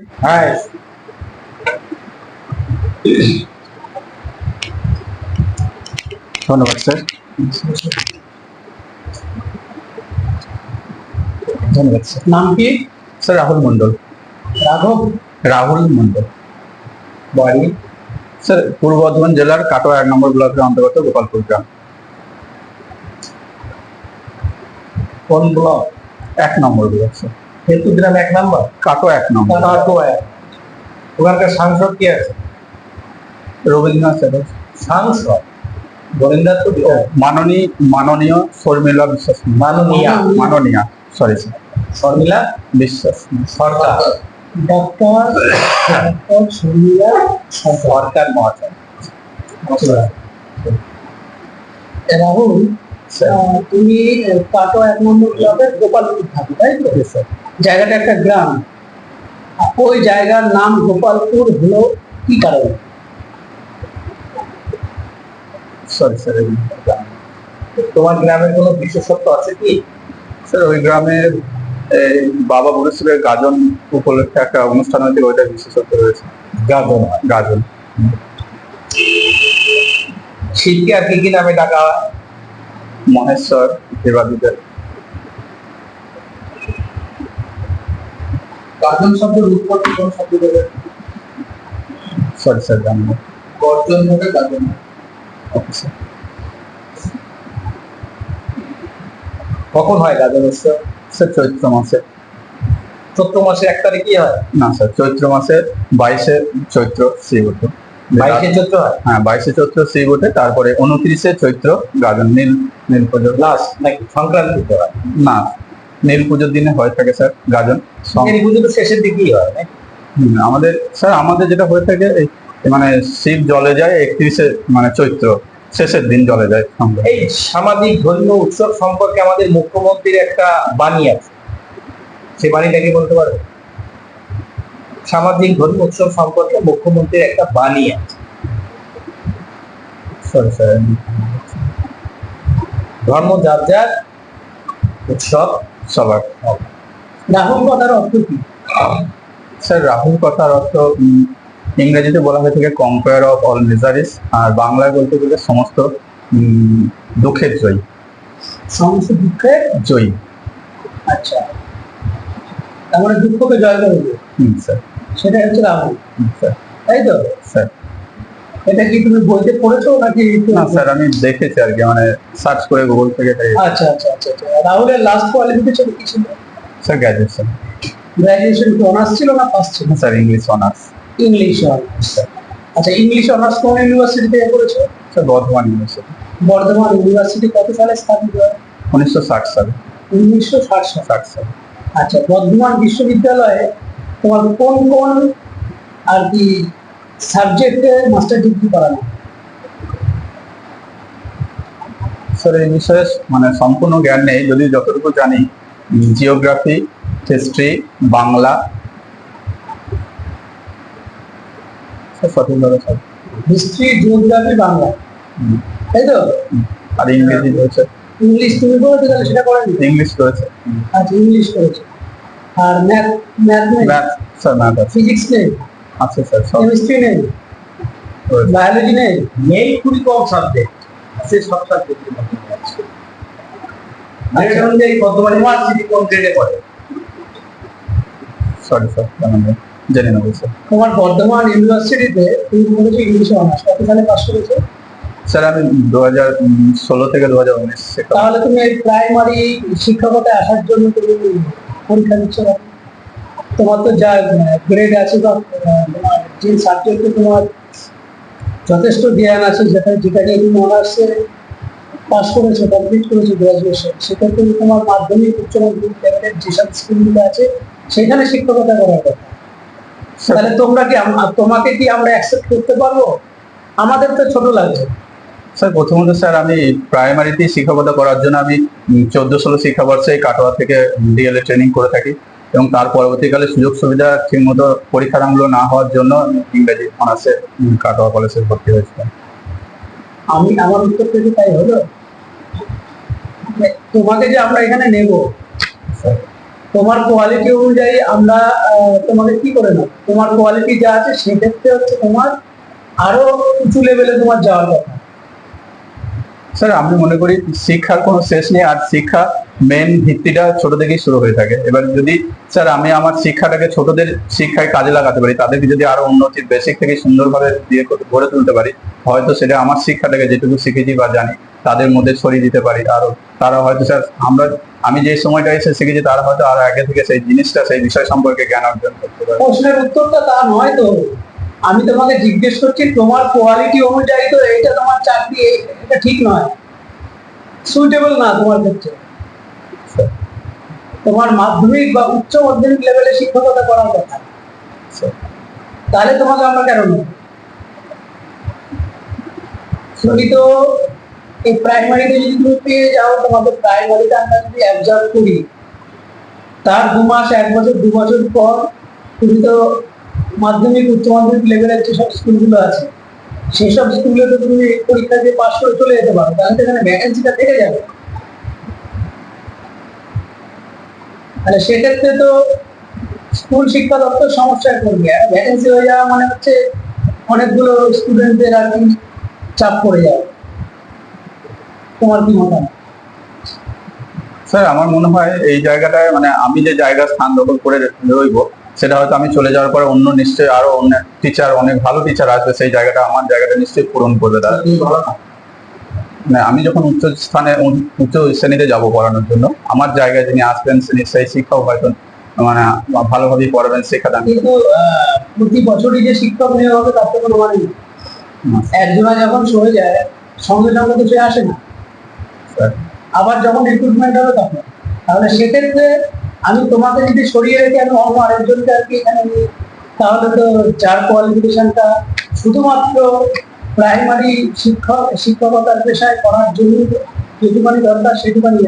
হ্যাঁ ধন্যবাদ স্যার। ধন্যবাদ স্যার। নাম কি? স্যার রাহুল মন্ডল রাঘব? রাহুল মন্ডল বাড়ি? স্যার পূর্ব বর্ধমান জেলার কাটোয়া এক নম্বর ব্লকের অন্তর্গত গোপালপুর গ্রাম। কোন ব্লক? এক নম্বর ব্লক স্যার। হেতু গ্রাম এক নাম্বার? কাটোয়া এক নম্বর। কাটোয়া ওখানকার সাংসদ কি আছে? রবীন্দ্রনাথ স্যার সাংসদ? বরেন্দ্র তো মাননীয় মাননীয় শর্মিলা বিশ্বাস মাননীয়া। মাননীয়া sorry sir Sharmila? Biswas Sarkar. Doctor doctor Sharmila. Sarkar মহাশয়। রাহুল তুমি আহ, কাটোয়া এক নম্বর ব্লকের গোপালপুর থাকো তাই তো? জায়গাটা একটা গ্রাম। ওই জায়গার নাম গোপালপুর হলো কি কারণে? সরি স্যার তোমার গ্রামের কোনো বিশেষত্ব আছে কি? স্যার ওই গ্রামের বাবা বুড়েশ্বরের গাজন উপলক্ষে একটা অনুষ্ঠান হয়েছে ওইটা বিশেষত্ব রয়েছে। গাজন। গাজন। শীতকে আর কি কি নামে ডাকা হয়? মহেশ্বর দেবাদিদের গাজন শব্দের উৎপত্তি কোন শব্দ সরি স্যার গর্জন স্যার কখন হয় গাজন উৎসব? স্যার চৈত্র মাসে। চৈত্র মাসের এক তারিখই হয়? না স্যার চৈত্র মাসে বাইশে চৈত্র শ্রী ওঠে বাইশে চৈত্র হ্যাঁ? বাইশে চৈত্র শ্রী ওঠে তারপরে উনত্রিশে চৈত্র গাজন নীল নীল পুজো লাস্ট নাকি সংক্রান্তিতে হয়? না নীল পুজোর দিনে হয়ে থাকে স্যার গাজন। এই পুজো তো শেষের দিকেই হয় আমাদের স্যার আমাদের যেটা হয়ে থাকে মানে শিব জলে যায় একত্রিশে মানে চৈত্র শেষের দিন জলে যায় এই সামাজিক ধর্মীয় উৎসব সম্পর্কে আমাদের মুখ্যমন্ত্রীর একটা বাণী আছে। সে বাণীটা কি বলতে পারো? সামাজিক ধর্মীয় উৎসব সম্পর্কে মুখ্যমন্ত্রীর একটা বাণী আছে। ধর্ম যার যার উৎসব সবার রাহুল কথার অর্থ কি? স্যার রাহুল কথার অর্থ ইংরেজিতে বলা হয়ে থাকে কম্পেয়ার অফ অল মিজারিস আর বাংলায় বলতে গেলে সমস্ত উম, দুঃখের জয়ী। সমস্ত দুঃখের জয়ী। আচ্ছা। তার মানে দুঃখকে জয় করবে হুম, স্যার সেটা হচ্ছে রাহুল। স্যার। তাই তো? স্যার। এটা কি তুমি বইতে পড়েছো নাকি না স্যার আমি দেখেছি আর কি মানে সার্চ করে গুগল থেকে আচ্ছা আচ্ছা আচ্ছা আচ্ছা। রাহুলের লাস্ট কোয়ালিফিকেশন কি ছিল? স্যার গ্র্যাজুয়েশন গ্রাজুয়েশন কি অনার্স ছিল না পাস ছিল? Sir English honours English honours আচ্ছা ইংলিশ অনার্স কোন ইউনিভার্সিটি থেকে করেছ sir Burdwan university Burdwan university কত সালে স্থাপিত হয়? উনিশশো ষাট সালে। উনিশশো ষাট সালে। আচ্ছা বর্ধমান বিশ্ববিদ্যালয়ে তোমার কোন কোন আর কি সাবজেক্টে মাস্টার ডিগ্রি করানো? স্যার এই বিষয়ে মানে সম্পূর্ণ জ্ঞান নেই। যদি যতটুকু জানি জিওগ্রাফি হিস্ট্রি বাংলা। স্যার সঠিকভাবে হিস্ট্রি জিওগ্রাফি বাংলা। তাই তো? আর ইংরেজি রয়েছে। ইংলিশ তুমি করেছ তাহলে সেটা করেনি? ইংলিশ রয়েছে। আচ্ছা ইংলিশ করেছ। আর ম্যাথ ম্যাথ নেই। ম্যাথ স্যার ম্যাথ আছে। ফিজিক্স নেই। আছে স্যার সব। কেমিস্ট্রি নেই। বায়োলজি নেই। নেই খুবই কম সাবজেক্ট সে সব সাবজেক্টের মধ্যে আছে গ্রেড অনুযায়ী বর্ধমান ইউনিভার্সিটি কোন গ্রেডে পড়ে। সরি স্যার জানা জেনে নেব স্যার। তোমার বর্ধমান ইউনিভার্সিটিতে তুমি ইংলিশে অনার্স কত সালে পাস করেছ? স্যার আমি দু হাজার ষোলো থেকে দু হাজার উনিশ তাহলে তুমি এই প্রাইমারি শিক্ষকতায় আসার জন্য তুমি পরীক্ষা দিচ্ছ? তোমার তো যা গ্রেড আছে বা তোমার যে সাবজেক্টে তোমার যথেষ্ট জ্ঞান আছে যেটা যেটা নিয়ে তুমি অনার্সে পাস করেছ কমপ্লিট করেছ গ্রাজুয়েশন সেক্ষেত্রে তোমার মাধ্যমিক, উচ্চ মাধ্যমিক যেসব স্কুলগুলো আছে, সেখানে শিক্ষকতা করার কথা। তাহলে তোমরা কি তোমাকে কি আমরা অ্যাকসেপ্ট করতে পারব? আমাদের তো ছোট লাগছে। স্যার, প্রথমত স্যার, আমি প্রাইমারিতে শিক্ষকতা করার জন্য আমি চোদ্দ ষোলো শিক্ষাবর্ষে কাটোয়া থেকে ডিএলএ ট্রেনিং করে থাকি এবং তার পরবর্তীকালে সুযোগ সুবিধা ঠিকমতো পরীক্ষাগুলো না হওয়ার জন্য ইংরেজি অনার্সে কাটোয়া কলেজে ভর্তি হয়েছিলাম। আমি আমার উত্তর থেকে তাই হলো? তোমাকে যে আমরা এখানে নেব তোমার কোয়ালিটি অনুযায়ী আমরা তোমাকে কি করে নেব? তোমার কোয়ালিটি যা আছে সেক্ষেত্রে হচ্ছে তোমার আরও উঁচু লেভেলে তোমার যাওয়ার কথা। স্যার আমি মনে করি শিক্ষার কোনো শেষ নেই, আর শিক্ষা মেন ভিত্তিটা ছোট থেকেই শুরু হয়ে থাকে। এবার যদি স্যার আমি আমার শিক্ষাটাকে ছোটদের শিক্ষায় কাজে লাগাতে পারি, তাদেরকে যদি আরও উন্নতির বেসিক থেকে সুন্দরভাবে দিয়ে গড়ে তুলতে পারি, হয়তো সেটা আমার শিক্ষাটাকে যেটুকু শিখেছি বা জানি, তাদের মধ্যে ছড়িয়ে দিতে পারি। আরও, তারা হয়তো স্যার আমরা, আমি যে সময়টা এসে শিখেছি, তারা হয়তো আরও আগে থেকে সেই জিনিসটা, সেই বিষয় সম্পর্কে জ্ঞান অর্জন করতে পারে প্রশ্নের উত্তরটা তা নয় তো। আমি তোমাকে জিজ্ঞেস করছি, তোমার কোয়ালিটি অনুযায়ী তো এটা তোমার চাকরি এটা ঠিক নয়। সুইটেবল না তোমার ক্ষেত্রে। তোমার মাধ্যমিক বা উচ্চ মাধ্যমিক লেভেলে শিক্ষকতা করার কথা। তাহলে তোমাকে আমরা কেন এই প্রাইমারিতে যদি তুমি পেয়ে যাও তোমাকে প্রাইমারিতে আমরা যদি অ্যাবজার্ভ করি, তার দু মাস, এক বছর, দু বছর পর তুমি তো মাধ্যমিক, উচ্চ মাধ্যমিক লেভেলের যেসব স্কুলগুলো আছে সেসব স্কুলে তো তুমি পরীক্ষা দিয়ে পাশ করে চলে যেতে পারো তাহলে সেখানে ভ্যাকেন্সিটা থেকে যাবে। তাহলে সেক্ষেত্রে তো স্কুল শিক্ষা দপ্তর সমস্যায় পড়বে, আর ভ্যাকেন্সি হয়ে যাওয়া মানে হচ্ছে অনেকগুলো স্টুডেন্টদের আর কি চাপ পড়ে যাবে। তোমার কি মতামত? স্যার আমার মনে হয় এই জায়গাটায় মানে আমি যে জায়গা স্থান দখল করে রইব সেটা হয়তো আমি চলে যাওয়ার পরে অন্য নিশ্চয়ই আরও অন্য টিচার অনেক ভালো টিচার আসবে সেই জায়গাটা আমার জায়গাটা নিশ্চয়ই পূরণ করবে তারা। না? আমি যখন উচ্চ স্থানে উচ্চ শ্রেণীতে যাব পড়ানোর জন্য আমার জায়গায় যিনি আসবেন সেই শিক্ষক হয়তো মানে ভালোভাবেই পড়াবেন শেখাবেন কিন্তু প্রতি বছরই যে শিক্ষক নেওয়া হবে তার তো কোনো মানে একজনা যখন সরে যায় সঙ্গে সঙ্গে তো সে আসে না। আবার যখন রিক্রুটমেন্ট হবে তখন। তাহলে সেক্ষেত্রে আমি যদি সরিয়ে রেখে আমি অন্য আরেকজনকে আর কি এখানে নিই তাহলে তো যার কোয়ালিফিকেশনটা শুধুমাত্র প্রাইমারি শিক্ষক, শিক্ষকতার পেশায় করার জন্য যেটুকানি দরকার সেটুকানি